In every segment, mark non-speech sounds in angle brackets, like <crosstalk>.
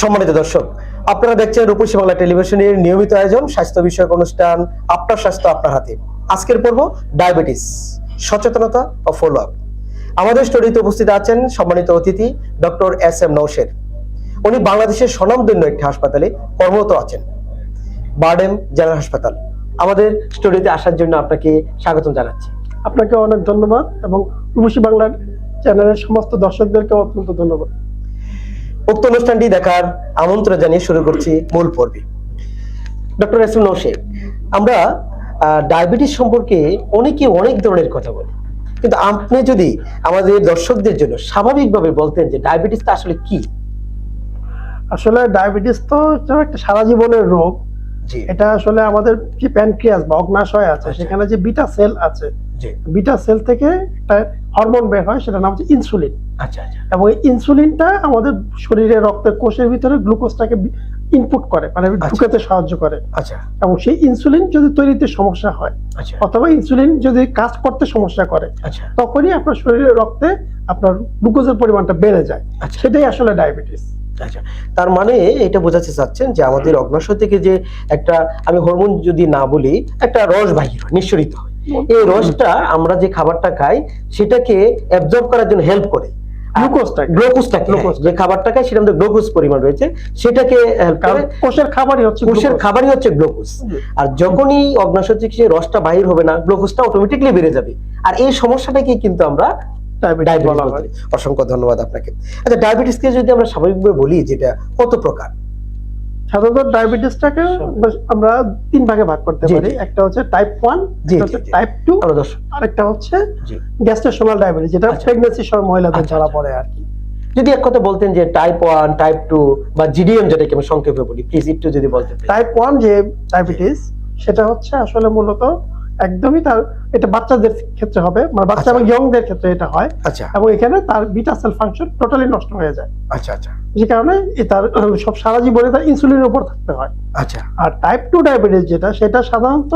সম্মানিত দর্শক, আপনারা দেখছেন রূপসী বাংলা টেলিভিশনের নিয়মিত আয়োজন, স্বাস্থ্য বিষয়ক অনুষ্ঠান, আপনার স্বাস্থ্য, আপনার হাতে। আজকের পর্ব, ডায়াবেটিস, সচেতনতা ও ফলো আপ আমাদের স্টোরিতে উপস্থিত আছেন সম্মানিত অতিথি ডক্টর এস এম নৌশের উনি বাংলাদেশের স্বনামধন্য একটি হাসপাতালে কর্মরত আছেন, বার্ডেম জেনারেল হাসপাতাল। আমাদের স্টোরিতে আসার জন্য আপনাকে স্বাগতম জানাচ্ছি। আপনাকে অনেক ধন্যবাদ এবং রূপসী বাংলার চ্যানেলের সমস্ত দর্শকদেরকে অত্যন্ত ধন্যবাদ। উক্ত অনুষ্ঠানটি দেখার আমন্ত্রণ জানিয়ে শুরু করছি মূল পর্বে। ডক্টর এস এম আমরা ডায়াবেটিস সম্পর্কে অনেকে অনেক ধরনের কথা বলি। কিন্তু আপনি যদি আমাদের দর্শকদের জন্য স্বাভাবিকভাবে বলতেন যে ডায়াবেটিসটা আসলে কি? আসলে ডায়াবেটিস তো একটা সারা জীবনের রোগ জি। এটা আসলে আমাদের যে প্যানক্রিয়াস বা অগ্নাশয় আছে আচ্ছা। সেখানে যে বিটা সেল আছে বিটা সেল থেকে একটা হরমোন বের হয় সেটা নাম হচ্ছে ইনসুলিন। আচ্ছা আচ্ছা। এবং ইনসুলিনটা আমাদের শরীরে রক্তের কোষের ভিতরে গ্লুকোজটাকে ইনপুট করে মানে ঢুকাতে সাহায্য করে। আচ্ছা। এবং সেই ইনসুলিন যদি তৈরিতে সমস্যা হয় আচ্ছা। অথবা ইনসুলিন যদি কাজ করতে সমস্যা করে আচ্ছা। তখনই আপনার শরীরে রক্তে আপনার গ্লুকোজের পরিমাণটা বেড়ে যায়। আচ্ছা। সেটাই আসলে ডায়াবেটিস আচ্ছা। তার মানে এটা বোঝাতে চাচ্ছেন যে আমাদের অগ্নাশয় থেকে যে একটা আমি হরমোন যদি না বলি একটা রস বাহির হয় নিঃসরিত হয়। এই রসটা আমরা যে খাবারটা খাই সেটাকে অ্যাবজর্ব করার জন্য হেল্প করে। যে খাবারটা সেটার মধ্যে গ্লুকোজ পরিমাণ রয়েছে সেটাকে হেল্প কারণ করে কোষের খাবারই হচ্ছে কোষের গ্লুকোজ। খাবারই হচ্ছে গ্লুকোজ। আর যখনই অগ্নাশয় রসটা বাহির হবে না গ্লুকোজটা অটোমেটিকলি বেড়ে যাবে। আর এই সমস্যাটাকে কিন্তু আমরা হয়। অসংখ্য ধন্যবাদ আপনাকে। আচ্ছা ডায়াবেটিসকে যদি আমরা স্বাভাবিকভাবে বলি যেটা কত প্রকার? সাধারণত ডায়াবেটিসটাকে আমরা তিন ভাগে ভাগ করতে পারি। একটা হচ্ছে টাইপ ওয়ান। টাইপ টু আরেকটা হচ্ছে গ্যাস্ট্রেশনাল ডায়াবেটিস যেটা আচ্ছা। সময় মহিলাদের আচ্ছা, ধরা আচ্ছা। পড়ে আর কি। যদি এক কথা বলতেন যে টাইপ ওয়ান টাইপ টু বা জিডিএম যেটাকে আমি সংক্ষেপে বলি প্লিজ একটু যদি বলতেন। টাইপ ওয়ান যে ডায়াবেটিস সেটা হচ্ছে আসলে মূলত একদমই তার এটা বাচ্চাদের ক্ষেত্রে হবে মানে বাচ্চা আচ্ছা। এবং ইয়ংদের ক্ষেত্রে এটা হয়। আচ্ছা। এবং এখানে তার বিটা সেল ফাংশন টোটালি নষ্ট হয়ে যায়। আচ্ছা আচ্ছা। যে কারণে এ তার সব সারা জীবনে তার ইনসুলিনের উপর থাকতে হয়। আচ্ছা। আর টাইপ টু ডায়াবেটিস যেটা সেটা সাধারণত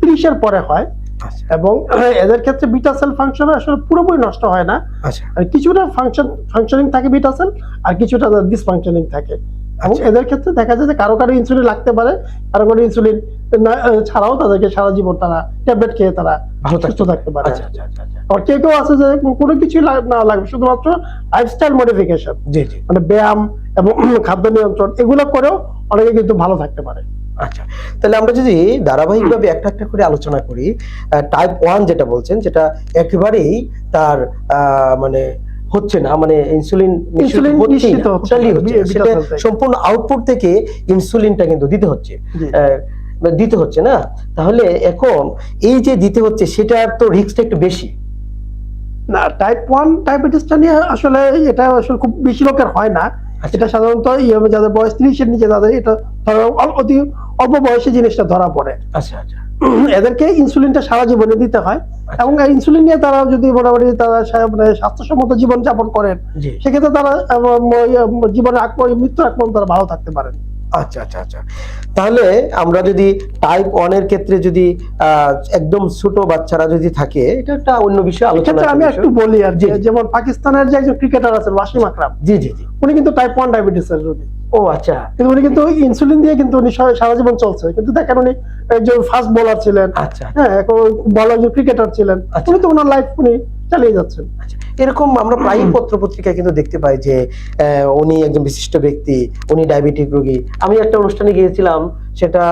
ত্রিশের পরে হয়। আচ্ছা। এবং <clears throat> এদের ক্ষেত্রে বিটা সেল ফাংশন আসলে পুরোপুরি নষ্ট হয় না। আচ্ছা। আর কিছুটা ফাংশন ফাংশনিং থাকে বিটা সেল আর কিছুটা ডিসফাংশনিং থাকে। এবং আচ্ছা। এদের ক্ষেত্রে দেখা যায় যে কারও কারও ইনসুলিন লাগতে পারে কারও কারও ইনসুলিন না- ছাড়াও তাদেরকে সারা জীবন তারা ট্যাবলেট খেয়ে তারা সুস্থ থাকতে পারে। আচ্ছা আচ্ছা আর কেউ কেউ আছে যে কোনো কিছুই না লাগবে শুধুমাত্র লাইফস্টাইল মডিফিকেশন মানে ব্যায়াম এবং <clears throat> খাদ্য নিয়ন্ত্রণ এগুলো করেও অনেকে কিন্তু ভালো থাকতে পারে। আচ্ছা তাহলে আমরা যদি ধারাবাহিকভাবে একটা একটা করে আলোচনা করি টাইপ ওয়ান যেটা বলছেন যেটা একেবারেই তার আহ, মানে হচ্ছে না মানে ইনসুলিন ইনসুলিন নিঃসৃত হচ্ছে সেটা সম্পূর্ণ আউটপুট থেকে ইনসুলিনটা কিন্তু দিতে হচ্ছে। দিতে হচ্ছে না। তাহলে এখন এই যে দিতে হচ্ছে সেটার তো রিস্কটা একটু বেশি। না টাইপ ওয়ান ডায়াবেটিসটা নিয়ে আসলে এটা আসলে খুব বেশি লোকের হয় না। আচ্ছা। এটা সাধারণত ইয়ে যাদের বয়স ত্রিশের নিচে তাদের এটা ধরা অতি অল্প বয়সে জিনিসটা ধরা পড়ে। আচ্ছা আচ্ছা। এদেরকে ইনসুলিনটা সারা জীবনে দিতে হয়। এবং ইনসুলিন নিয়ে তারা যদি মোটামুটি তারা মানে স্বাস্থ্যসম্মত জীবন যাপন করেন সেক্ষেত্রে তারা আহ, ম- জীবনে আগ মৃত্যু আগ তারা ভালো থাকতে পারেন। আচ্ছা আচ্ছা আচ্ছা। তাহলে আমরা যদি টাইপ ওয়ানের ক্ষেত্রে যদি একদম ছোট বাচ্চারা যদি থাকে এটা একটা অন্য বিষয় আলোচনা আমি একটু বলি আর যে যেমন পাকিস্তানের যে একজন ক্রিকেটার আছেন ওয়াসিম আকরাম জি জি জি। উনি কিন্তু টাইপ ওয়ান ডায়াবেটিসের রোগী। ও আচ্ছা। কিন্তু উনি কিন্তু ইনসুলিন দিয়ে কিন্তু উনি সারা জীবন চলছে। কিন্তু দেখেন উনি একজন ফাস্ট বোলার ছিলেন। আচ্ছা। হ্যাঁ এখন বড় একজন ক্রিকেটার ছিলেন আচ্ছা। উনি তো ওনার লাইফ উনি চালিয়ে যাচ্ছেন। আচ্ছা এরকম আমরা প্রায়ই পত্র পত্রিকায় কিন্তু দেখতে পাই যে উনি একজন বিশিষ্ট ব্যক্তি উনি ডায়াবেটিক রোগী। আমি একটা অনুষ্ঠানে গিয়েছিলাম সেটা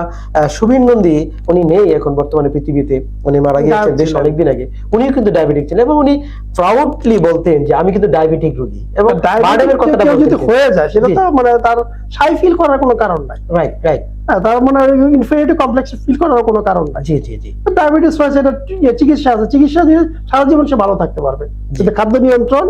সুবীর নন্দী উনি নেই এখন বর্তমানে পৃথিবীতে। উনি মারা গিয়েছেন বেশ অনেকদিন আগে। উনিও কিন্তু ডায়াবেটিক ছিলেন এবং উনি প্রাউডলি বলতেন যে আমি কিন্তু ডায়াবেটিক রোগী। এবং বার্ডেমের কথাটা যদি হয়ে যায় সেটা তো মানে তার সাই ফিল করার কোনো কারণ নাই। রাইট রাইট হ্যাঁ, তার মানে ইনফেরিটি কমপ্লেক্স ফিল করার কোনো কারণ নাই। জি জি জি। ডায়াবেটিস হয়েছে এটা ইয়ে, চিকিৎসা আছে। চিকিৎসা দিয়ে সারা জীবন সে ভালো থাকতে পারবে। যেটা খাদ্য নিয়ন্ত্রণ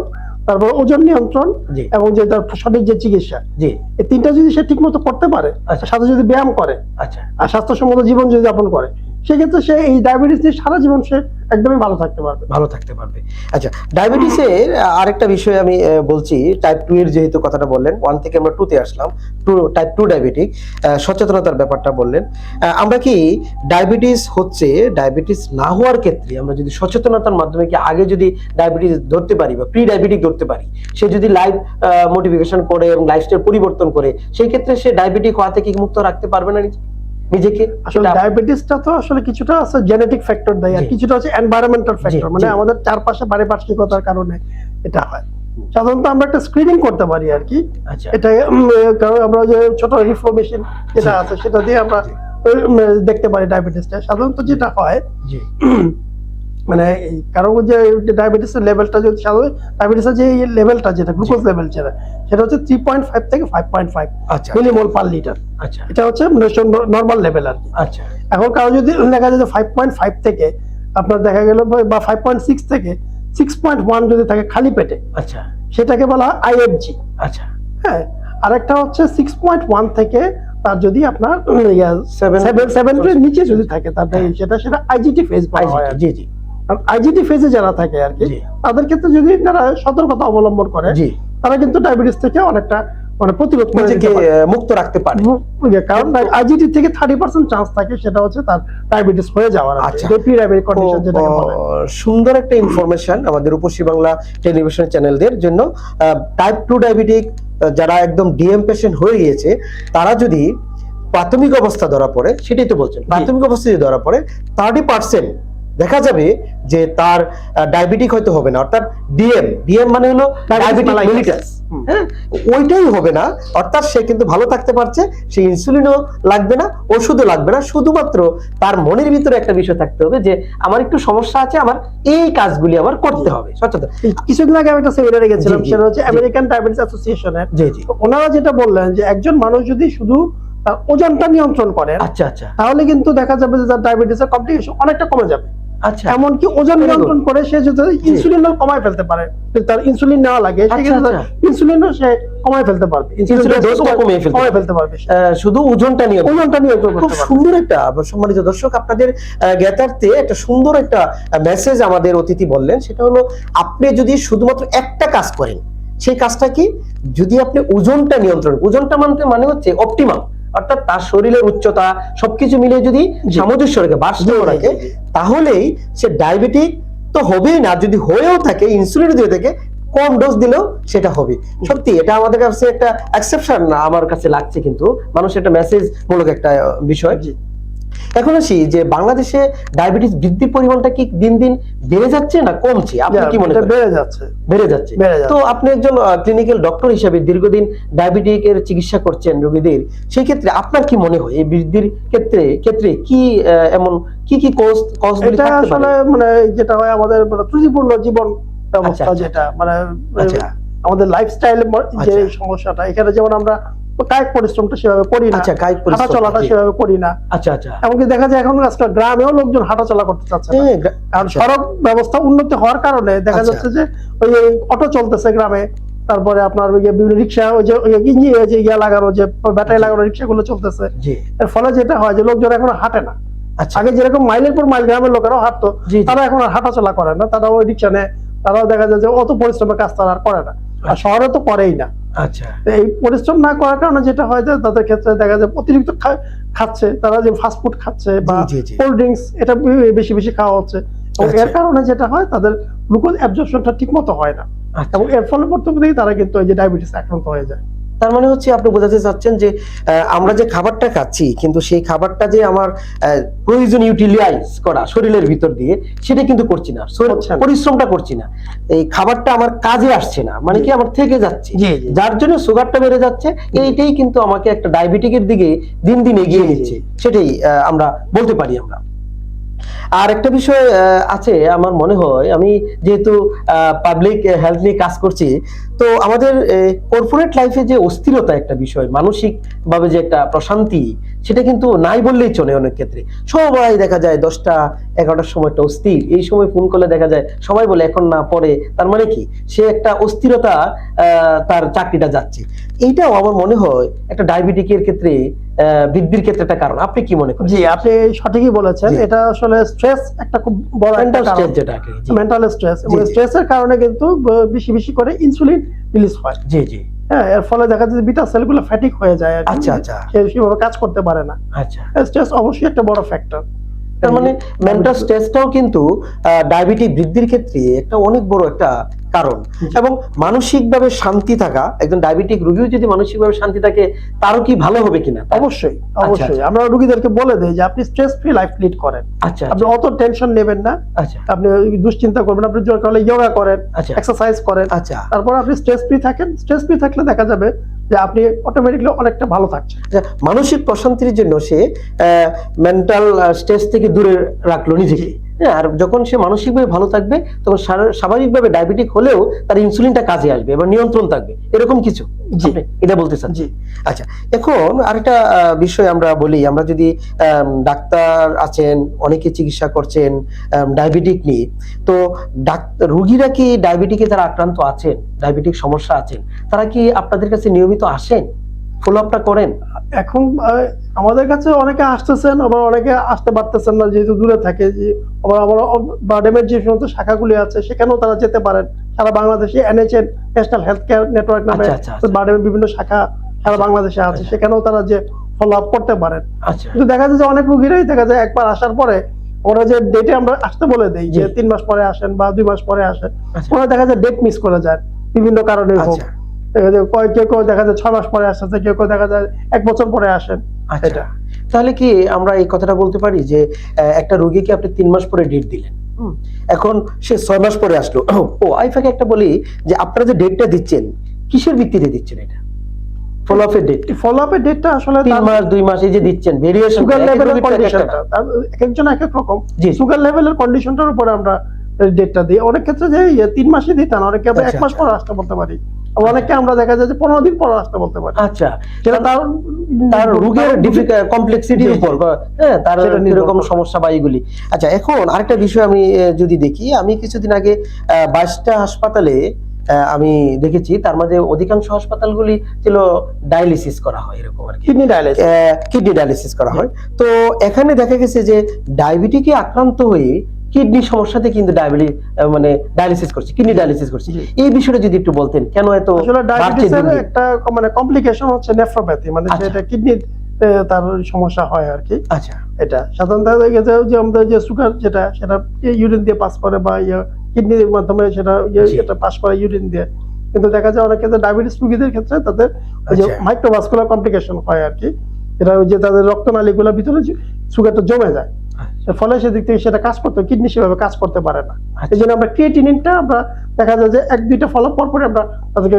তারপর ওজন নিয়ন্ত্রণ। এবং যে তার সঠিক যে চিকিৎসা। জি। এই তিনটা যদি সে ঠিক মতো করতে পারে আচ্ছা। সাথে যদি ব্যায়াম করে আচ্ছা। আর স্বাস্থ্যসম্মত জীবন যদি যাপন করে সেক্ষেত্রে সে এই ডায়াবেটিস দিয়ে সারা জীবন সে একদমই ভালো থাকতে পারবে। ভালো থাকতে পারবে। আচ্ছা ডায়াবেটিসের আরেকটা বিষয় আমি বলছি টাইপ টু এর যেহেতু কথাটা বললেন ওয়ান থেকে আমরা টু তে আসলাম টু টাইপ টু ডায়াবেটিক সচেতনতার ব্যাপারটা বললেন। আমরা কি ডায়াবেটিস হচ্ছে ডায়াবেটিস না হওয়ার ক্ষেত্রে আমরা যদি সচেতনতার মাধ্যমে কি আগে যদি ডায়াবেটিস ধরতে পারি বা প্রি ডায়াবেটিক ধরতে পারি, সে যদি লাইফ মোটিফিকেশন করে এবং লাইফস্টাইল পরিবর্তন করে, সেই ক্ষেত্রে সে ডায়াবেটিক হওয়া থেকে মুক্ত রাখতে পারবে না নিজে- নিজেকে আসলে ডায়াবেটিসটা তো আসলে কিছুটা আছে জেনেটিক ফ্যাক্টর দেয় আর কিছুটা আছে এনভায়রনমেন্টাল ফ্যাক্টর মানে আমাদের চারপাশে পারিপার্শ্বিকতার কারণে এটা হয়। সাধারণত আমরা একটা স্ক্রিনিং করতে পারি আর কি। আচ্ছা। এটা কারণ আমরা যে ছোট রিফর্মেশন যেটা আছে সেটা দিয়ে আমরা দেখতে পারি ডায়াবেটিসটা। সাধারণত যেটা হয় মানে এই কারণ যে ডায়াবেটিসের লেভেলটা যদি ডায়াবেটিসের যে লেভেলটা যেটা গ্লুকোজ লেভেল যেটা সেটা হচ্ছে থ্রি পয়েন্ট ফাইভ থেকে ফাইভ পয়েন্ট ফাইভ আচ্ছা। মিলিমোল পার লিটার আচ্ছা। এটা হচ্ছে নর্মাল লেভেল আর কি। আচ্ছা। এখন কারও যদি দেখা যায় যে ফাইভ পয়েন্ট ফাইভ থেকে আপনার দেখা গেল বা ফাইভ পয়েন্ট সিক্স থেকে সিক্স পয়েন্ট ওয়ান যদি থাকে খালি পেটে আচ্ছা। সেটাকে বলা হয় আইএফজি আচ্ছা। হ্যাঁ আরেকটা হচ্ছে সিক্স পয়েন্ট ওয়ান থেকে তার যদি আপনার সেভেন সেভেন নিচে যদি থাকে তার সেটা সেটা আইজিটি ফেজ হয় জি। আইজিটি ফেজে যারা থাকে আর কি তাদের ক্ষেত্রে যদি তারা সতর্কতা অবলম্বন করে তারা কিন্তু ডায়াবেটিস থেকে অনেকটা মানে প্রতিরোধ নিজেকে মুক্ত রাখতে পারে। কারণ থেকে থার্টি পার্সেন্ট চান্স থাকে সেটা হচ্ছে তার ডায়াবেটিস হয়ে যাওয়ার আচ্ছা। প্রি ডায়াবেটিক কন্ডিশন যেটাকে বলে। সুন্দর একটা ইনফরমেশন আমাদের উপসী বাংলা টেলিভিশন চ্যানেলদের জন্য টাইপ টু ডায়াবেটিক যারা একদম ডিএম পেশেন্ট হয়ে গিয়েছে তারা যদি প্রাথমিক অবস্থা ধরা পড়ে সেটাই তো বলছেন প্রাথমিক অবস্থা যদি ধরা পড়ে থার্টি পার্সেন্ট দেখা যাবে যে তার ডায়াবেটিক হয়তো হবে না। অর্থাৎ ডিএম ডিএম মানে হলো ডায়াবেটিক মেলিটাস হ্যাঁ? ওইটাই হবে না। অর্থাৎ সে কিন্তু ভালো থাকতে পারছে সে ইনসুলিনও লাগবে না ওষুধও লাগবে না। শুধুমাত্র তার মনের ভিতরে একটা বিষয় থাকতে হবে যে আমার একটু সমস্যা আছে আমার এই কাজগুলি আমার করতে হবে। সচেতন। কিছুদিন আগে আমি একটা সেমিনারে গেছিলাম সেটা হচ্ছে আমেরিকান ডায়াবেটিস অ্যাসোসিয়েশনের জি জি। ওনারা যেটা বললেন যে একজন মানুষ যদি শুধু তার ওজনটা নিয়ন্ত্রণ করে আচ্ছা আচ্ছা। তাহলে কিন্তু দেখা যাবে যে তার ডায়াবেটিসের কমপ্লিকেশন অনেকটা কমে যাবে। আচ্ছা। এমনকি ওজন নিয়ন্ত্রণ করে সে যদি ইনসুলিনও কমায় ফেলতে পারে। তার ইনসুলিন নেওয়া লাগে সে আচ্ছা, আচ্ছা। ইনসুলিনও সে কমায় ফেলতে পারবে। কমিয়ে ফেলতে কমায় ফেলতে পারবে শুধু ওজনটা নিয়ে ওজনটা নিয়ন্ত্রণ খুব সুন্দর একটা সম্মানিত দর্শক আপনাদের জ্ঞাতার্থে একটা সুন্দর একটা মেসেজ আমাদের অতিথি বললেন। সেটা হলো আপনি যদি শুধুমাত্র একটা কাজ করেন সেই কাজটা কি? যদি আপনি ওজনটা নিয়ন্ত্রণ ওজনটা মানতে মানে হচ্ছে অপটিমাম অর্থাৎ তার শরীরের উচ্চতা সবকিছু মিলে যদি সামঞ্জস্য রেখে ভারসাম্য রাখে। তাহলেই সে ডায়াবেটিক তো হবেই না যদি হয়েও থাকে ইনসুলিন দিয়ে থাকে কম ডোজ দিলেও সেটা হবে সত্যি এটা আমাদের কাছে একটা এক্সেপশন না আমার কাছে লাগছে কিন্তু মানুষ একটা মেসেজ মূলক একটা বিষয়। এখন আসি যে বাংলাদেশে ডায়াবেটিস বৃদ্ধির পরিমাণটা কি দিন দিন বেড়ে যাচ্ছে না কমছে আপনি কি মনে করেন বেড়ে যাচ্ছে বেড়ে যাচ্ছে তো আপনি একজন ক্লিনিক্যাল ডক্টর হিসেবে দীর্ঘদিন ডায়াবেটিকের চিকিৎসা করছেন রোগীদের সেই ক্ষেত্রে আপনার কি মনে হয় এই বৃদ্ধির ক্ষেত্রে ক্ষেত্রে কি এমন কি কি কজ কজগুলি এটা থাকতে আসলে পারে মানে যেটা হয় আমাদের মানে ত্রুটিপূর্ণ জীবন ব্যবস্থা আচ্ছা, আচ্ছা। যেটা মানে আচ্ছা। আমাদের লাইফস্টাইল যে। সমস্যাটা এখানে যেমন আমরা কায়িক পরিশ্রমটা সেভাবে করি না। আচ্ছা কায়িক হাঁটা পরিশ্রম চলাটা সেভাবে করি না। আচ্ছা আচ্ছা। এমনকি দেখা যায় এখন আজকাল গ্রামেও লোকজন হাঁটা চলা করতে চাচ্ছে। হ্যাঁ, কারণ আচ্ছা। সড়ক ব্যবস্থা উন্নতি হওয়ার কারণে দেখা আচ্ছা। যাচ্ছে যে ওই অটো চলতেছে গ্রামে তারপরে আপনার ওই যে বিভিন্ন রিক্সা ওই যে ইঞ্জিন ওই যে ইয়া লাগানো যে ব্যাটারি লাগানো রিক্সাগুলো চলতেছে। এর ফলে যেটা হয় যে লোকজন এখন হাঁটে না। আচ্ছা। আগে যেরকম মাইলের পর মাইল গ্রামের লোকেরাও হাঁটতো। তারা এখন আর হাঁটা চলা করে না। তারা ওই রিক্সা নেয় তারাও দেখা যায় যে অত পরিশ্রমের কাজ তারা আর করে না। আর শহরে তো করেই না। আচ্ছা এই পরিশ্রম না করার কারণে যেটা হয় যে তাদের ক্ষেত্রে দেখা যায় অতিরিক্ত খাচ্ছে তারা যে ফাস্ট ফুড খাচ্ছে বা। কোল্ড ড্রিঙ্কস এটা বেশি বেশি খাওয়া হচ্ছে এবং আচ্ছা। এর কারণে যেটা হয় তাদের গ্লুকোজ অ্যাবজর্পশনটা ঠিক মতো হয় না আচ্ছা। এবং এর ফলে পরবর্তীতে তারা কিন্তু এই যে ডায়াবেটিস আক্রান্ত হয়ে যায় তার মানে হচ্ছে আপনি বোঝাতে চাচ্ছেন যে আমরা যে খাবারটা খাচ্ছি কিন্তু সেই খাবারটা যে আমার প্রয়োজন ইউটিলাইজ করা শরীরের ভিতর দিয়ে সেটা কিন্তু করছি না। পরিশ্রমটা করছি না। এই খাবারটা আমার কাজে আসছে না মানে কি আমার থেকে যাচ্ছে। যার জন্য সুগারটা বেড়ে যাচ্ছে এইটাই কিন্তু আমাকে একটা ডায়াবেটিকের দিকে দিন দিন এগিয়ে। নিচ্ছে। সেটাই আহ, আমরা বলতে পারি আমরা। আর একটা বিষয় আছে, আমার মনে হয়, আমি যেহেতু পাবলিক হেলথ নিয়ে কাজ করছি, তো আমাদের কর্পোরেট লাইফে যে অস্থিরতা একটা বিষয় মানসিক ভাবে যে একটা প্রশান্তি, সেটা কিন্তু নাই বললেই চলে অনেক ক্ষেত্রে। সবাই দেখা যায় দশটা, এগারোটার সময় একটা অস্থির, এই সময় ফোন করলে দেখা যায় সবাই বলে, এখন না, পরে। তার মানে কি? সে একটা অস্থিরতা তার চাকরিটা যাচ্ছে। এইটাও আমার মনে হয় একটা ডায়াবেটিকের ক্ষেত্রে বৃদ্ধির ক্ষেত্রে একটা কারণ। আপনি কি মনে করেন? জি আপনি সঠিকই বলেছেন। এটা আসলে স্ট্রেস একটা খুব বড় একটা কারণ। যেটাকে মেন্টাল স্ট্রেস এবং। স্ট্রেসের কারণে কিন্তু বেশি বেশি করে ইনসুলিন রিলিজ হয়। জি জি। হ্যাঁ এর ফলে দেখা যায় বিটা সেলগুলো ফ্যাটিক হয়ে যায় আচ্ছা, আচ্ছা। সেভাবে কাজ করতে পারে না। আচ্ছা। স্ট্রেস অবশ্যই একটা বড় ফ্যাক্টর তার মানে মেন্টাল স্ট্রেসটাও কিন্তু ডায়াবেটিস বৃদ্ধির ক্ষেত্রে একটা অনেক বড় একটা কারণ। এবং মানসিকভাবে শান্তি থাকা একজন ডায়াবেটিক রোগীও যদি মানসিকভাবে শান্তি থাকে তারও কি ভালো হবে কিনা? অবশ্যই অবশ্যই। আমরা রোগীদেরকে বলে দেই যে আপনি স্ট্রেস ফ্রি লাইফ লিড করেন। আচ্ছা আপনি অত টেনশন নেবেন না। আচ্ছা। আপনি দুশ্চিন্তা করবেন আপনি যোগা করেন আচ্ছা। এক্সারসাইজ করেন। আচ্ছা। তারপর আপনি স্ট্রেস ফ্রি থাকেন। স্ট্রেস ফ্রি থাকলে দেখা যাবে যে আপনি অটোমেটিকলি অনেকটা ভালো থাকছেন। আচ্ছা, মানসিক প্রশান্তির জন্য সে মেন্টাল স্ট্রেস থেকে দূরে রাখল নিজেকে। আর যখন সে মানসিকভাবে ভালো থাকবে তখন স্বাভাবিকভাবে ডায়াবেটিক হলেও তার ইনসুলিনটা কাজে আসবে এবং নিয়ন্ত্রণ থাকবে। এরকম কিছু জি। এটা বলতে চান? জি। আচ্ছা এখন আরেকটা বিষয় আমরা বলি আমরা যদি ডাক্তার আছেন অনেকে চিকিৎসা করছেন ডায়াবেটিক নিয়ে তো ডাক্তার রুগীরা কি ডায়াবেটিকে যারা আক্রান্ত আছেন ডায়াবেটিক সমস্যা আছেন তারা কি আপনাদের কাছে নিয়মিত আসেন? ফলো আপটা করেন? এখন আমাদের কাছে অনেকে আসতেছেন আবার অনেকে আসতে পারতেছেন না যেহেতু দূরে থাকে যে আবার আবার বাডেমের যে সমস্ত শাখাগুলি আছে সেখানেও তারা যেতে পারেন। সারা বাংলাদেশে NHN national health care network নামে আচ্ছা, আচ্ছা, আচ্ছা। বাডেমের বিভিন্ন শাখা সারা বাংলাদেশে আছে। সেখানেও তারা যে ফলো আপ করতে পারেন। কিন্তু দেখা যায় যে অনেক রুগীরাই দেখা যায় একবার আসার পরে ওরা যে ডেটে আমরা আসতে বলে দেই যে তিন মাস পরে আসেন বা দুই মাস পরে আসেন। ওরা দেখা যায় ডেট মিস করে যায় বিভিন্ন কারণে হোক। কেউ কেউ দেখা যায় ছয় মাস পরে আসতেছে কেউ কেউ দেখা যায় এক বছর পরে আসেন। আচ্ছা। এটা। তাহলে কি আমরা এই কথাটা বলতে পারি যে একটা রোগীকে আপনি তিন মাস পরে ডেট দিলেন। এখন সে ছয় মাস পরে আসলো। ও আইফাকে একটা বলি যে আপনারা যে ডেটটা দিচ্ছেন কিসের ভিত্তিতে দিচ্ছেন এটা? ডেট ফলোআপের ডেটটা আসলে তিন মাস দুই মাস এই যে দিচ্ছেন ভেরিয়েশন সুগার লেভেলের কন্ডিশনটা এক একজন এক এক রকম। সুগার লেভেলের কন্ডিশনটার উপরে আমরা ডেটটা দিই। অনেক ক্ষেত্রে যে তিন মাসে দিতাম অনেকে এক আচ্ছা, মাস আচ্ছা। পরে আসতে বলতে পারি। অনেকে আমরা দেখা যায় যে পনেরো দিন পরে আসতে বলতে পারি আচ্ছা সেটা তার তার রোগের কমপ্লেক্সিটির। উপর হ্যাঁ তার এরকম। সমস্যা বা এইগুলি আচ্ছা এখন আরেকটা বিষয় আমি যদি দেখি আমি কিছুদিন আগে বাইশটা হাসপাতালে আমি দেখেছি তার মাঝে অধিকাংশ হাসপাতালগুলি ছিল ডায়ালিসিস করা হয় এরকম আর কিডনি ডায়ালিসিস কিডনি ডায়ালিসিস করা হয় তো এখানে দেখা গেছে যে ডায়াবেটিকে আক্রান্ত হয়ে কিডনি সমস্যাতে কিন্তু ডায়াবেটিস মানে ডায়ালিসিস করছে কিডনি ডায়ালিসিস করছে। এই বিষয়টা যদি একটু বলতেন কেন এত আসলে ডায়াবেটিসের? একটা মানে কমপ্লিকেশন হচ্ছে নেফ্রোপ্যাথি মানে আচ্ছা। সেটা কিডনি তার সমস্যা হয় আর কি। আচ্ছা। এটা সাধারণত দেখা গেছে যে আমাদের যে সুগার যেটা সেটা ইউরিন দিয়ে পাস করে বা কিডনির মাধ্যমে সেটা ইয়ে এটা পাস করে ইউরিন দিয়ে। কিন্তু দেখা যায় অনেক ক্ষেত্রে ডায়াবেটিস রোগীদের ক্ষেত্রে তাদের ওই যে আচ্ছা। মাইক্রোভাস্কুলার কমপ্লিকেশন হয় আর কি। এটা ওই যে তাদের রক্তনালীগুলোর ভিতরে সুগারটা জমে যায়। ফলে সেদিক থেকে সেটা কাজ করতে কিডনি সেভাবে কাজ করতে পারে না আচ্ছা। এই জন্য আমরা ক্রিয়েটিনিনটা আমরা দেখা যায় যে এক দুইটা ফলো পর পরে আমরা তাদেরকে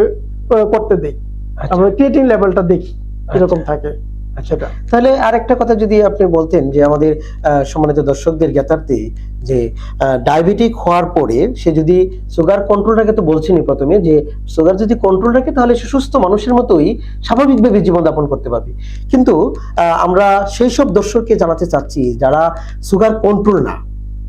করতে দিই আচ্ছা। আমরা ক্রিয়েটিন লেভেলটা দেখি এরকম থাকে আচ্ছা। তাহলে আরেকটা কথা যদি আপনি বলতেন যে আমাদের সম্মানিত দর্শকদের জ্ঞাতার্থে যে ডায়াবেটিক হওয়ার পরে সে যদি সুগার কন্ট্রোল রাখে তো বলছেনই প্রথমে, যে সুগার যদি কন্ট্রোল রাখে তাহলে সে সুস্থ মানুষের মতোই স্বাভাবিকভাবে জীবনযাপন করতে পারবে। কিন্তু আমরা সেই সব দর্শককে জানাতে চাচ্ছি যারা সুগার কন্ট্রোল না।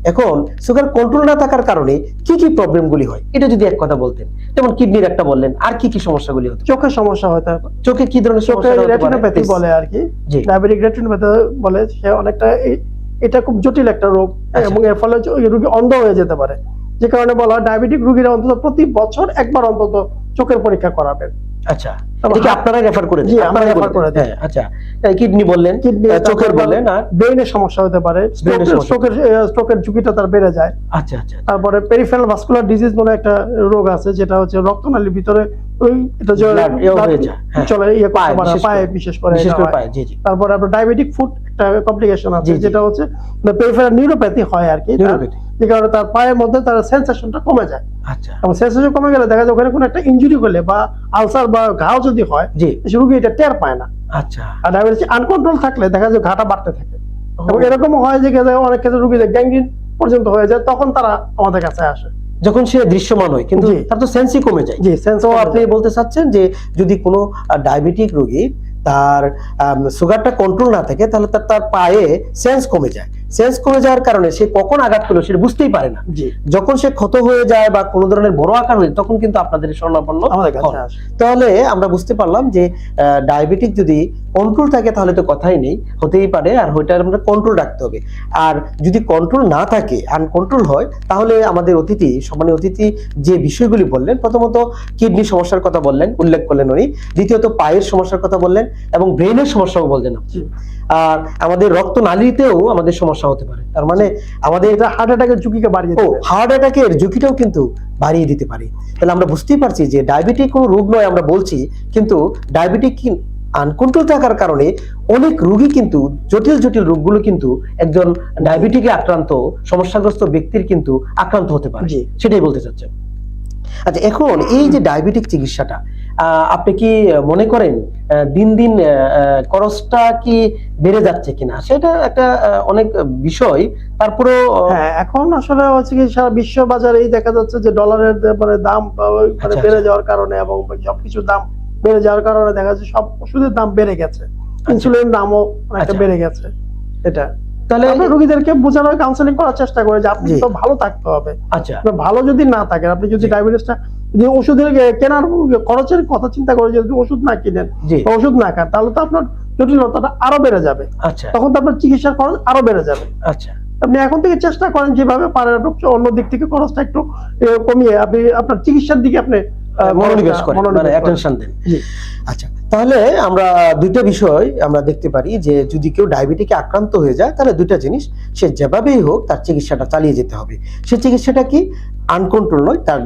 এখন সুগার কন্ট্রোল না থাকার কারণে কি কি প্রবলেমগুলি হয়? এটা যদি এক কথা বলতেন। যেমন কিডনির একটা বললেন আর কি কি সমস্যাগুলি হতো চোখের সমস্যা পারে। চোখে কি ধরনের সমস্যা রেটিনোপ্যাথি বলে আর কি। ডায়াবেটিক রেটিনোপ্যাথি বলে সে অনেকটা এটা খুব জটিল একটা রোগ আচ্ছা। এবং এর ফলে রোগী অন্ধ হয়ে যেতে পারে। যে কারণে বলা হয় ডায়াবেটিক রোগীরা অন্তত প্রতি বছর একবার অন্তত চোখের পরীক্ষা করাবেন। আচ্ছা তারপর এটা কি হাত- আপনারা রেফার করে দেন? আপনারা refer করে দিই। হ্যাঁ, আচ্ছা কিডনি বললেন চোখের বললেন আর ব্রেনের সমস্যা হতে পারে Brain এর সমস্যা। স্ট্রোকের স্ট্রোকের ঝুঁকিটা তার বেড়ে যায় আচ্ছা আচ্ছা তারপরে পেরিফেরাল ভাস্কুলার ডিজিজ বলে একটা রোগ আছে যেটা হচ্ছে রক্তনালীর ভিতরে ওই এটা যে হয়ে। চলে ইয়ে পায়ে, বিশেষ করে। তারপরে আপনার ডায়াবেটিক ফুড একটা কমপ্লিকেশন আছে। যেটা হচ্ছে পেরিফেরাল নিউরোপ্যাথি হয় আর কি যে কারণে তার পায়ের মধ্যে তার সেন্সেশনটা কমে যায় আচ্ছা। এবং সেন্সেশন কমে গেলে দেখা যায় ওখানে কোনো একটা ইনজুরি হলে বা আলসার বা ঘাও যদি হয় জি। রোগী এটা টের পায় না। আচ্ছা। আর ডায়াবেটিস আনকন্ট্রোল থাকলে দেখা যায় ঘাটা বাড়তে থাকে। এবং এরকম হয় যে অনেক ক্ষেত্রে রোগীদের গ্যাংগ্রিন পর্যন্ত হয়ে যায় তখন তারা আমাদের কাছে আসে। যখন সে দৃশ্যমান হয় কিন্তু তার তো সেন্সই কমে যায়। জি সেন্স আপনি বলতে চাচ্ছেন যে যদি কোনো ডায়াবেটিক রোগী তার সুগারটা কন্ট্রোল না থাকে তাহলে তার তার পায়ে সেন্স কমে যায়। সেন্স কমে যাওয়ার কারণে সে কখন আঘাত পেল সেটা বুঝতেই পারে না। যখন সে ক্ষত হয়ে যায় বা কোনো ধরনের বড় আকার হয়ে তখন কিন্তু আপনাদের স্বর্ণাপন্ন তাহলে আমরা বুঝতে পারলাম যে ডায়াবেটিক যদি কন্ট্রোল থাকে তাহলে তো কথাই নেই হতেই পারে আর ওইটা আমরা কন্ট্রোল রাখতে হবে। আর যদি কন্ট্রোল না থাকে আনকন্ট্রোল হয় তাহলে আমাদের অতিথি সম্মানীয় অতিথি যে বিষয়গুলি বললেন প্রথমত কিডনি সমস্যার কথা বললেন উল্লেখ করলেন উনি। দ্বিতীয়ত পায়ের সমস্যার কথা বললেন এবং ব্রেনের সমস্যাও বললেন আর আমাদের রক্ত নালীতেও আমাদের সমস্যা হতে পারে। তার মানে আমাদের এটা হার্ট অ্যাটাকের ঝুঁকিকে বাড়িয়ে ও দেবে। হার্ট অ্যাটাকের ঝুঁকিটাও কিন্তু বাড়িয়ে দিতে পারে। তাহলে আমরা বুঝতেই পারছি যে ডায়াবেটিক কোনো রোগ নয় আমরা বলছি কিন্তু ডায়াবেটিক আনকন্ট্রোল থাকার কারণে অনেক রোগী কিন্তু জটিল জটিল রোগগুলো কিন্তু একজন ডায়াবেটিকে আক্রান্ত সমস্যাগ্রস্ত ব্যক্তির কিন্তু আক্রান্ত হতে পারে। সেটাই বলতে চাচ্ছেন। আচ্ছা এখন এই যে ডায়াবেটিক চিকিৎসাটা আপনি কি মনে করেন দিন দিন খরচটা কি বেড়ে যাচ্ছে কিনা? সেটা একটা অনেক বিষয়। তারপরেও আহ, হ্যাঁ এখন আসলে হচ্ছে কি সারা বিশ্ব বাজারেই দেখা যাচ্ছে যে ডলারের মানে দাম মানে আচ্ছা, বেড়ে যাওয়ার কারণে এবং সবকিছুর দাম বেড়ে যাওয়ার কারণে দেখা যাচ্ছে সব ওষুধের দাম বেড়ে গেছে। ইনসুলিন দামও অনেকটা আচ্ছা। বেড়ে গেছে। এটা। তাহলে আমরা রোগীদেরকে বোঝানোর কাউন্সেলিং করার চেষ্টা করে যে আপনি তো ভালো থাকতে হবে। আচ্ছা। ভালো যদি না থাকে আপনি যদি। ডায়াবেটিসটা যে ওষুধের কেনার খরচের কথা চিন্তা করে যদি ওষুধ না কিনেন ওষুধ না খান তাহলে তো আপনার জটিলতাটা আরও বেড়ে যাবে। আচ্ছা। তখন তো আপনার চিকিৎসার খরচ আরও বেড়ে যাবে। আচ্ছা। আপনি এখন থেকে চেষ্টা করেন যেভাবে পারেন অন্য দিক থেকে খরচটা একটু কমিয়ে আপনি আপনার চিকিৎসার দিকে আপনি মনোনিবেশ করেন মানে। আচ্ছা। তাহলে আমরা দুইটা বিষয় আমরা দেখতে পারি যে যদি কেউ ডায়াবেটিকে আক্রান্ত হয়ে যায় তাহলে দুইটা জিনিস সে যেভাবেই হোক তার চিকিৎসাটা চালিয়ে যেতে হবে সে চিকিৎসাটা কি আনকন্ট্রোল নয় তার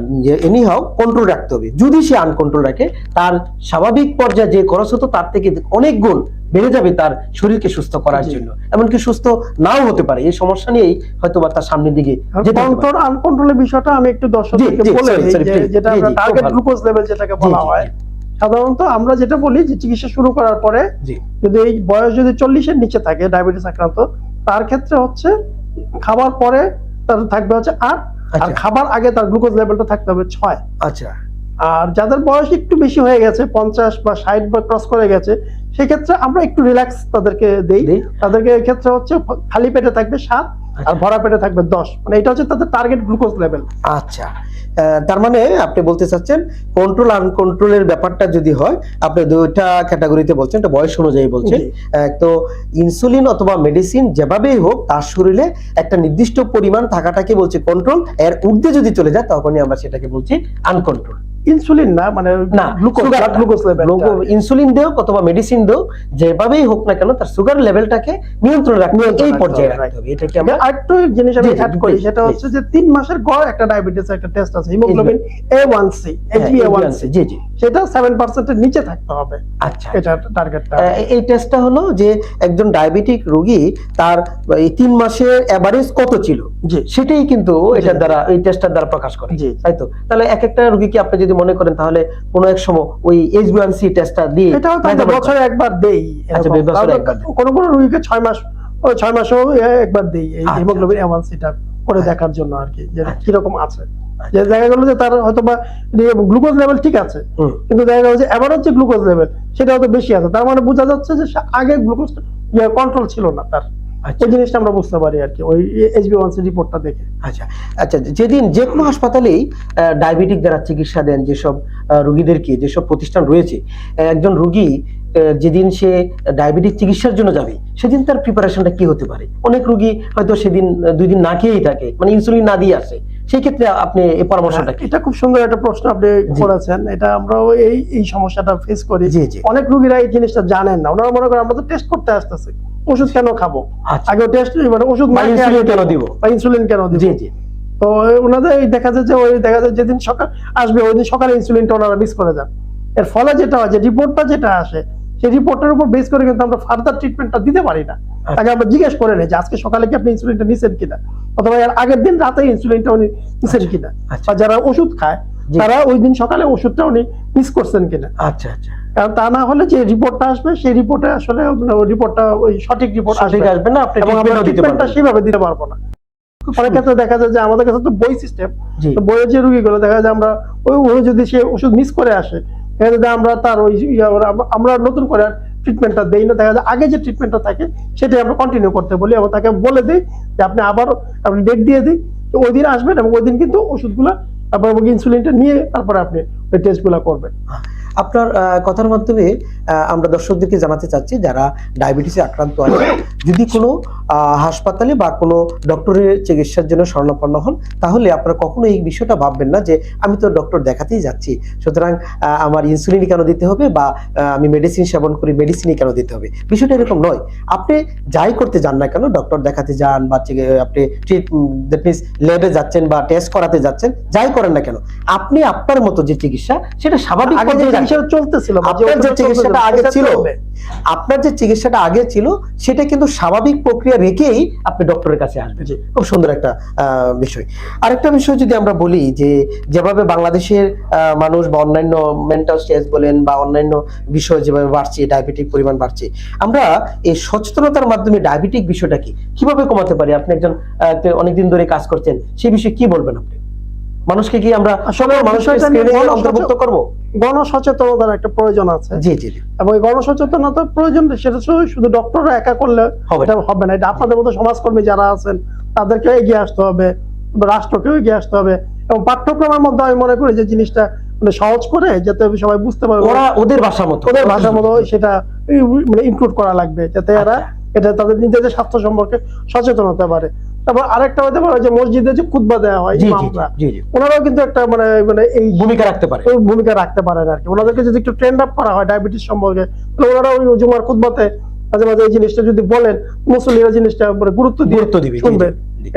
এনি হাও কন্ট্রোল রাখতে হবে যদি সে আনকন্ট্রোল রাখে তার স্বাভাবিক পর্যায়ে যে খরচ হতো তার থেকে অনেক গুণ বেড়ে যাবে তার শরীরকে সুস্থ করার জন্য এমনকি সুস্থ নাও হতে পারে এই সমস্যা নিয়েই হয়তো বা তার সামনের দিকে আনকন্ট্রোলের বিষয়টা আমি একটু দর্শকদেরকে বলে please. যেটা টার্গেট। গ্লুকোজ লেভেল যেটাকে বলা হয়। সাধারণত আমরা যেটা বলি যে চিকিৎসা শুরু করার পরে যদি এই বয়স যদি চল্লিশের নিচে থাকে ডায়াবেটিস আক্রান্ত তার ক্ষেত্রে হচ্ছে খাবার পরে তার থাকবে হচ্ছে আট আর আচ্ছা। খাবার আগে তার গ্লুকোজ লেভেলটা থাকতে হবে ছয় আচ্ছা আর যাদের বয়স একটু বেশি হয়ে গেছে পঞ্চাশ বা ষাট বা ক্রস করে গেছে সেক্ষেত্রে আমরা একটু রিল্যাক্স তাদেরকে দেই। তাদেরকে এক্ষেত্রে হচ্ছে খালি পেটে থাকবে সাত আর আচ্ছা। ভরা পেটে থাকবে দশ। মানে এটা হচ্ছে তাদের টার্গেট গ্লুকোজ লেভেল আচ্ছা। তার মানে আপনি বলতে চাচ্ছেন কন্ট্রোল আনকন্ট্রোলের ব্যাপারটা যদি হয় আপনি দুইটা ক্যাটাগরিতে বলছেন এটা বয়স অনুযায়ী বলছেন। তো ইনসুলিন অথবা মেডিসিন যেভাবেই হোক তার শরীরে একটা নির্দিষ্ট পরিমাণ থাকাটাকে বলছে কন্ট্রোল এর ঊর্ধ্বে যদি চলে যায় তখনই আমরা সেটাকে বলছি আনকন্ট্রোল ইনসুলিন না মানে না গ্লুকোজ ইনসুলিন দেও অথবা মেডিসিন দেও যেভাবেই হোক না কেন তার সুগার লেভেলটাকে নিয়ন্ত্রণ রাখতে এই পর্যায়ে রাখতে হবে এটাকে আমরা আরেকটু জিনিস আমি অ্যাড করি সেটা হচ্ছে যে তিন মাসের গড় একটা ডায়াবেটিস একটা টেস্ট আছে haemoglobin A one C HB A one C G G. সেটা সেভেন পার্সেন্টের নিচে থাকতে হবে। আচ্ছা এটা টার্গেটটা এই টেস্টটা হলো যে একজন ডায়াবেটিক রোগী তার এই তিন মাসের এভারেজ কত ছিল? জি। সেটাই কিন্তু এটার দ্বারা এই টেস্টটার দ্বারা প্রকাশ করে। জি। তাই তো? তাহলে এক একটা রোগীকে আপনি যদি মনে করেন তাহলে কোনো এক সময় ওই এইচ বি সি টেস্টটা দিয়ে এটাও তো বছরে একবার দেই আচ্ছা, বছরে একবার দেন। কোনো কোনো রোগীকে ছয় মাস ছয় মাসও একবার দেই এই আচ্ছা, হিমোগ্লোবিন এ1সিটা করে আচ্ছা। দেখার জন্য আর কি যে আচ্ছা। কীরকম আছে। যে দেখা গেল যে তার হয়তো বা গ্লুকোজ লেভেল ঠিক আছে কিন্তু দেখা গেলো যে এভারেজ যে গ্লুকোজ লেভেল সেটা হয়তো বেশি আছে। তার মানে বোঝা যাচ্ছে যে আগে গ্লুকোজ কন্ট্রোল ছিল না তার। আচ্ছা। ওই জিনিসটা আমরা বুঝতে পারি আর কি ওই এইচবি ওয়ান সি রিপোর্টটা দেখে। আচ্ছা আচ্ছা যেদিন যে কোনো হাসপাতালেই ডায়াবেটিক দ্বারা চিকিৎসা দেন যেসব রুগীদেরকে যেসব প্রতিষ্ঠান রয়েছে একজন রোগী যেদিন সে ডায়াবেটিক চিকিৎসার জন্য যাবে সেদিন তার প্রিপারেশনটা কি হতে পারে? অনেক রোগী হয়তো সেদিন দুই দিন না খেয়েই থাকে মানে ইনসুলিন না দিয়ে আসে। সেই ক্ষেত্রে আপনি এই পরামর্শটা এটা খুব সুন্দর একটা প্রশ্ন আপনি করেছেন। এটা আমরাও এই এই সমস্যাটা ফেস করি। জি জি। অনেক রোগীরা এই জিনিসটা জানেন না। ওনারা মনে করেন আমরা তো টেস্ট করতে আসতেছি। ওষুধ কেন খাব? আচ্ছা। আগে টেস্ট মানে ওষুধ ইনসুলিন কেন দিব? বা ইনসুলিন কেন দিব? জি জি। তো ওনাদের দেখা যায় যে ওই দেখা যায় যেদিন সকাল আসবে ওই দিন সকালে ইনসুলিনটা ওনারা মিস করে যান। এর ফলে যেটা হয় যে রিপোর্টটা যেটা আসে সেই রিপোর্টের উপর বেস করে কিন্তু আমরা ফার্দার ট্রিটমেন্টটা দিতে পারি না। আগে আমরা জিজ্ঞেস করে নেই যে আজকে সকালে কি আপনি ইনসুলিনটা নিছেন কিনা? অথবা এর আগের দিন রাতে ইনসুলিনটা উনি নিছেন কিনা? আচ্ছা। বা যারা ওষুধ খায় তারা ওই দিন সকালে ওষুধটা উনি মিস করছেন কিনা? আচ্ছা আচ্ছা। কারণ তা না হলে যে রিপোর্টটা আসবে সেই রিপোর্টে আসলে রিপোর্টটা ওই সঠিক রিপোর্ট আসবে না। আপনি ট্রিটমেন্টটা সেভাবে দিতে পারব না। অনেক ক্ষেত্রে দেখা যায় যে আমাদের কাছে তো বই সিস্টেম বইয়ের যে রুগীগুলো দেখা যায় আমরা ওই যদি সে ওষুধ মিস করে আসে দেখা আমরা তার ওই আমরা নতুন করে ট্রিটমেন্টটা দেই না। দেখা যায় আগে যে ট্রিটমেন্টটা থাকে, সেটাই আমরা কন্টিনিউ করতে বলি এবং তাকে বলে দিই যে আপনি আবার আপনি ডেট দিয়ে দিই তো ওই দিন আসবেন এবং ওই দিন কিন্তু ওষুধগুলো তারপর ইনসুলিনটা নিয়ে তারপরে আপনি ওই টেস্টগুলো করবেন। আপনার কথার মাধ্যমে আমরা দর্শকদেরকে জানাতে চাচ্ছি যারা ডায়াবেটিসে আক্রান্ত আছে যদি কোনো হাসপাতালে বা কোনো ডক্টরের চিকিৎসার জন্য স্বর্ণাপন্ন হন তাহলে আপনারা কখনো এই বিষয়টা ভাববেন না যে আমি তো ডক্টর দেখাতেই যাচ্ছি। সুতরাং আমার ইনসুলিন কেন দিতে হবে বা আমি মেডিসিন সেবন করি মেডিসিনই কেন দিতে হবে? বিষয়টা এরকম নয়। আপনি যাই করতে যান না কেন ডক্টর দেখাতে যান বা আপনি দ্যাট মিনস ল্যাবে যাচ্ছেন বা টেস্ট করাতে যাচ্ছেন যাই করেন না কেন আপনি আপনার মতো যে চিকিৎসা সেটা স্বাভাবিক চলতেছিল আপনার যে চিকিৎসাটা আগে ছিল আপনার যে চিকিৎসাটা আগে ছিল সেটা কিন্তু স্বাভাবিক প্রক্রিয়া রেখেই আপনি ডক্টরের কাছে আসবেন। খুব সুন্দর একটা বিষয়। আরেকটা বিষয় যদি আমরা বলি যে যেভাবে বাংলাদেশের আহ, মানুষ বা অন্যান্য মেন্টাল স্ট্রেস বলেন বা অন্যান্য বিষয় যেভাবে বাড়ছে ডায়াবেটিক পরিমাণ বাড়ছে আমরা এই সচেতনতার মাধ্যমে ডায়াবেটিক বিষয়টা কি কীভাবে কমাতে পারি? আপনি একজন অনেকদিন ধরে কাজ করছেন সেই বিষয়ে কি বলবেন আপনি? মানুষকে কি আমরা আসলে মানুষকে গণ- অন্তর্ভুক্ত করব? গণসচেতনতার একটা প্রয়োজন আছে। জি জি এবং এই গণসচেতনতার প্রয়োজন সেটা শুধু- ডক্টররা একা করলে হবে না। এটা হবে না। এটা আপনাদের মতো সমাজকর্মী যারা আছেন তাদেরকে এগিয়ে আসতে হবে রাষ্ট্রকেও এগিয়ে আসতে হবে। এবং পাঠ্যক্রমের মধ্যে আমি মনে করি যে জিনিসটা মানে সহজ করে যাতে সবাই বুঝতে পারবে ওরা ওদের ভাষার মতো। ওদের ভাষা মতো সেটা মানে ইনক্লুড করা লাগবে যাতে এরা আচ্ছা। এটা তাদের নিজেদের স্বাস্থ্য সম্পর্কে সচেতন হতে পারে। তারপর আরেকটা হতে পারে যে মসজিদে যে খুতবা দেওয়া হয় জি জি ইমামরা জি জি ওনারাও কিন্তু একটা মানে মানে এই ভূমিকা রাখতে পারে। ওই ভূমিকা রাখতে পারেন আর কি ওনাদেরকে যদি একটু ট্রেন্ড আপ করা হয় ডায়াবেটিস সম্পর্কে তাহলে ওনারা ওই জুমার খুতবাতে মাঝে মাঝে এই জিনিসটা যদি বলেন মুসলিমরা জিনিসটা মানে গুরুত্ব দিবে, শুনবে।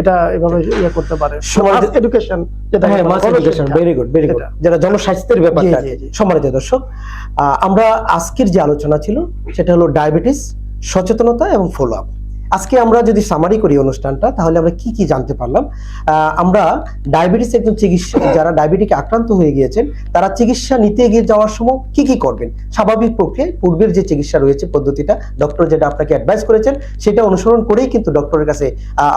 এটা এভাবে ইয়ে করতে পারে। সমাজে- এডুকেশন যেটা হ্যাঁ mass education very good very good সেটা। জনস্বাস্থ্যের ব্যাপারটা জি, জি, জি। সম্মানিত দর্শক আহ, আমরা আজকের যে আলোচনা ছিল সেটা হলো ডায়াবেটিস সচেতনতা এবং ফলো আপ আজকে আমরা যদি সামারি করি অনুষ্ঠানটা, তাহলে আমরা কি কি জানতে পারলাম? আমরা ডায়াবেটিস একজন চিকিৎসা যারা ডায়াবেটিকে আক্রান্ত হয়ে গিয়েছেন, তারা চিকিৎসা নিতে গিয়ে যাওয়ার সময় কি কি করবেন? স্বাভাবিক প্রক্রিয়ায় পূর্বের যে চিকিৎসা রয়েছে পদ্ধতিটা ডক্টর যেটা আপনাকে অ্যাডভাইস করেছেন, সেটা অনুসরণ করেই কিন্তু ডক্টরের কাছে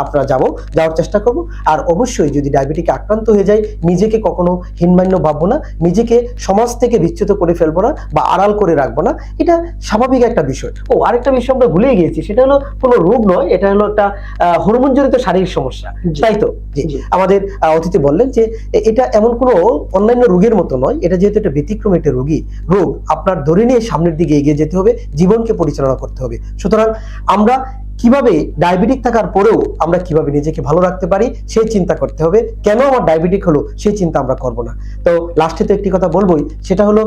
আপনারা যাব, যাওয়ার চেষ্টা করব। আর অবশ্যই যদি ডায়াবেটিকে আক্রান্ত হয়ে যায়, নিজেকে কখনো হীনমান্য ভাববো না, নিজেকে সমাজ থেকে বিচ্যুত করে ফেলব না বা আড়াল করে রাখব না, এটা স্বাভাবিক একটা বিষয়। ও, আরেকটা বিষয় আমরা ভুলে গিয়েছি, সেটা হলো কোনো রোগ নয় এটা হলো একটা হরমোন জনিত শারীরিক সমস্যা। তাই তো। আমাদের অতিথি বললেন যে এটা এমন কোনো অন্যান্য রোগের মতো নয় এটা যেহেতু একটা ব্যতিক্রম একটা রোগী রোগ আপনার ধরে নিয়ে সামনের দিকে এগিয়ে যেতে হবে জীবনকে পরিচালনা করতে হবে। সুতরাং আমরা কীভাবে ডায়াবেটিক থাকার পরেও আমরা কীভাবে নিজেকে ভালো রাখতে পারি সেই চিন্তা করতে হবে। কেন আমার ডায়াবেটিক হলো সেই চিন্তা আমরা করব না। তো লাস্টে তো একটি কথা বলবোই সেটা হলো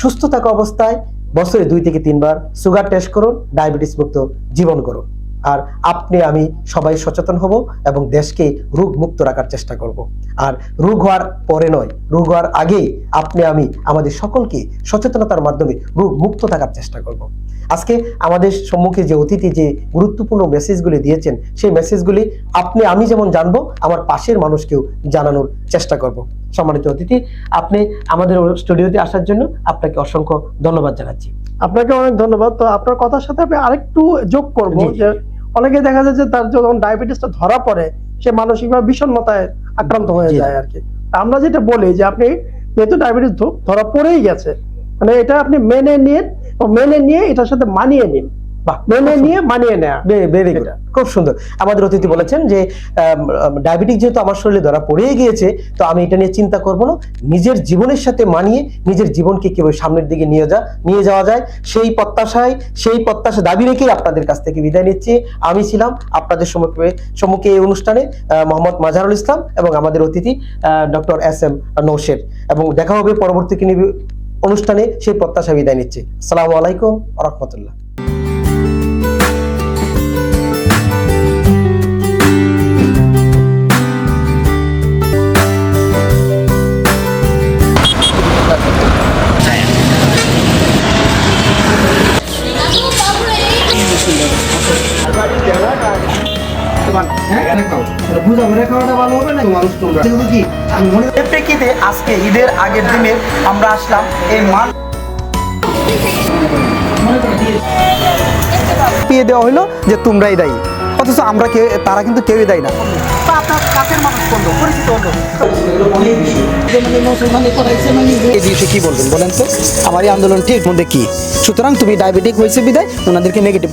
সুস্থ থাকা অবস্থায় বছরে দুই থেকে তিনবার সুগার টেস্ট করুন ডায়াবেটিস মুক্ত জীবন করুন। আর আপনি আমি সবাই সচেতন হব এবং দেশকে রোগ মুক্ত রাখার চেষ্টা করব। আর রোগ হওয়ার পরে নয় রোগ হওয়ার আগেই আপনি আমি আমাদের সকলকে সচেতনতার মাধ্যমে রোগ মুক্ত থাকার চেষ্টা করব। আজকে আমাদের সম্মুখে যে অতিথি যে গুরুত্বপূর্ণ মেসেজগুলি দিয়েছেন সেই মেসেজগুলি আপনি আমি যেমন জানব আমার পাশের মানুষকেও জানানোর চেষ্টা করব। সম্মানিত অতিথি আপনি আমাদের স্টুডিওতে আসার জন্য আপনাকে অসংখ্য ধন্যবাদ জানাচ্ছি। আপনাকে অনেক ধন্যবাদ। তো আপনার কথার সাথে আমি আরেকটু যোগ করব। যে অনেকে দেখা যায় যে তার যখন ডায়াবেটিসটা ধরা পড়ে সে মানসিকভাবে বিষণ্ণতায় আক্রান্ত হয়ে যায় আর কি আমরা যেটা বলি যে আপনি যেহেতু ডায়াবেটিস ধরা পড়েই গেছে মানে এটা আপনি মেনে নিন মেনে নিয়ে এটার সাথে মানিয়ে নিন। মেনে নিয়ে মানিয়ে নেয়া। ভেরি গুড খুব সুন্দর। আমাদের অতিথি বলেছেন যে ডায়াবেটিক যেহেতু আমার শরীরে ধরা পড়েই গিয়েছে তো আমি এটা নিয়ে চিন্তা করব না। নিজের জীবনের সাথে মানিয়ে নিজের জীবনকে কীভাবে সামনের দিকে নিয়ে যা নিয়ে যাওয়া যায়। সেই প্রত্যাশায় সেই প্রত্যাশা দাবি রেখেই আপনাদের কাছ থেকে বিদায় নিচ্ছি। আমি ছিলাম আপনাদের সম্মুখে সম্মুখে এই অনুষ্ঠানে মোহাম্মদ মাজারুল ইসলাম এবং আমাদের অতিথি ডক্টর এস এম নৌশের। এবং দেখা হবে পরবর্তী অনুষ্ঠানে সেই প্রত্যাশা বিদায় নিচ্ছি। আসসালামু আলাইকুম রহমতুল্লাহ। প্রেক্ষিতে আজকে ঈদের আগের দিনে আমরা আসলাম এই মান পিয়ে দেওয়া হলো যে তোমরাই দায়ী। অথচ আমরা কেউ তারা কিন্তু কেউই দায়ী না। এই বিষয়ে কি বলবেন বলেন তো? আমার এই আন্দোলন ঠিক মধ্যে কি? সুতরাং তুমি ডায়াবেটিক হয়েছে বিদায় ওনাদেরকে নেগেটিভ